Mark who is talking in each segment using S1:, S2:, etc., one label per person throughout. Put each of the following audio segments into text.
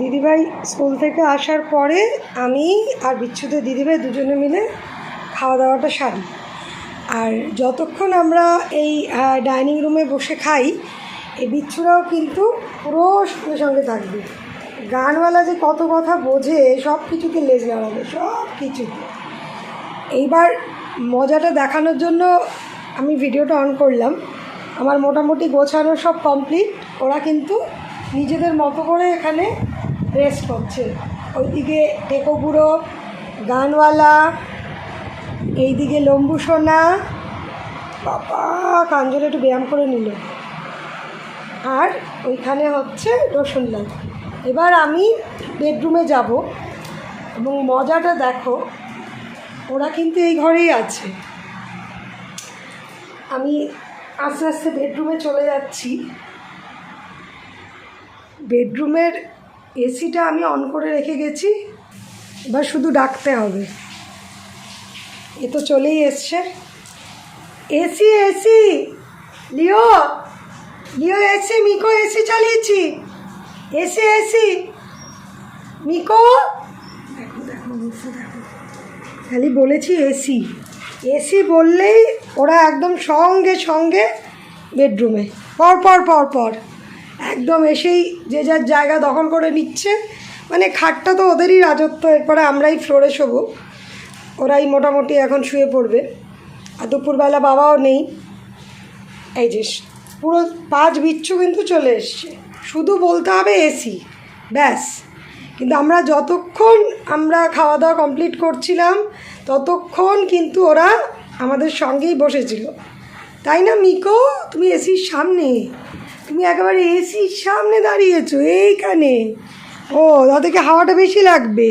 S1: দিদিভাই স্কুল থেকে আসার পরে আমি আর বিচ্ছুদের দিদিভাই দুজনে মিলে খাওয়া দাওয়াটা সারি। আর যতক্ষণ আমরা এই ডাইনিং রুমে বসে খাই, এই বিচ্ছুরাও কিন্তু পুরো সঙ্গে সঙ্গে থাকবে। গানওয়ালা যে কত কথা বোঝে, সব কিছুতে লেজ নাড়াবে, সব কিছুতে এইবার মজাটা দেখানোর জন্য আমি ভিডিওটা অন করলাম। আমার মোটামুটি গোছানো সব কমপ্লিট ওরা কিন্তু নিজেদের মতো করে এখানে রেস্ট করছে। ওইদিকে টেকো বুড়ো, গানওয়ালা, এইদিকে লম্বু সোনা। বাবা, কাঞ্জল একটু ব্যায়াম করে নিল। আর ওইখানে হচ্ছে রসুনলাল এবার আমি বেডরুমে যাব এবং মজাটা দেখো, ওরা কিন্তু এই ঘরেই আছে। আমি আস্তে আস্তে বেডরুমে চলে যাচ্ছি। বেডরুমের এসিটা আমি অন করে রেখে গেছি। এবার শুধু ডাকতে হবে। এ তো চলেই এসছে। AC AC Leo! Leo AC Miko AC চালিয়েছি। AC AC Miko! খালি বলেছি এসি এসি বললেই ওরা একদম সঙ্গে সঙ্গে বেডরুমে। পর পর পর পর। একদম এসেই যে যার জায়গা দখল করে নিচ্ছে। মানে খাটটা তো ওদেরই রাজত্ব, এরপরে আমরাই ফ্লোরে শোবো। ওরাই মোটামুটি এখন শুয়ে পড়বে। আর দুপুরবেলা বাবাও নেই। এই যে পুরো পাঁচ বিচ্ছু কিন্তু চলে এসছে। শুধু বলতে হবে এসি, ব্যাস। কিন্তু আমরা যতক্ষণ আমরা খাওয়া দাওয়া কমপ্লিট করছিলাম, ততক্ষণ কিন্তু ওরা আমাদের সঙ্গেই বসেছিল। তাই না, মিকো? তুমি এসির সামনে। তুমি একেবারে এসির সামনে দাঁড়িয়েছো, এইখানে। ও, তাদেরকে হাওয়াটা বেশি লাগবে।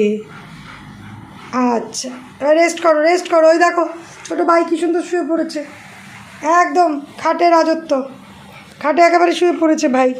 S1: আচ্ছা রেস্ট করো রেস্ট করো। ওই দেখো, ছোটো ভাই কী সুন্দর শুয়ে পড়েছে। একদম খাটে রাজত্ব। খাটে একেবারে শুয়ে পড়েছে ভাই।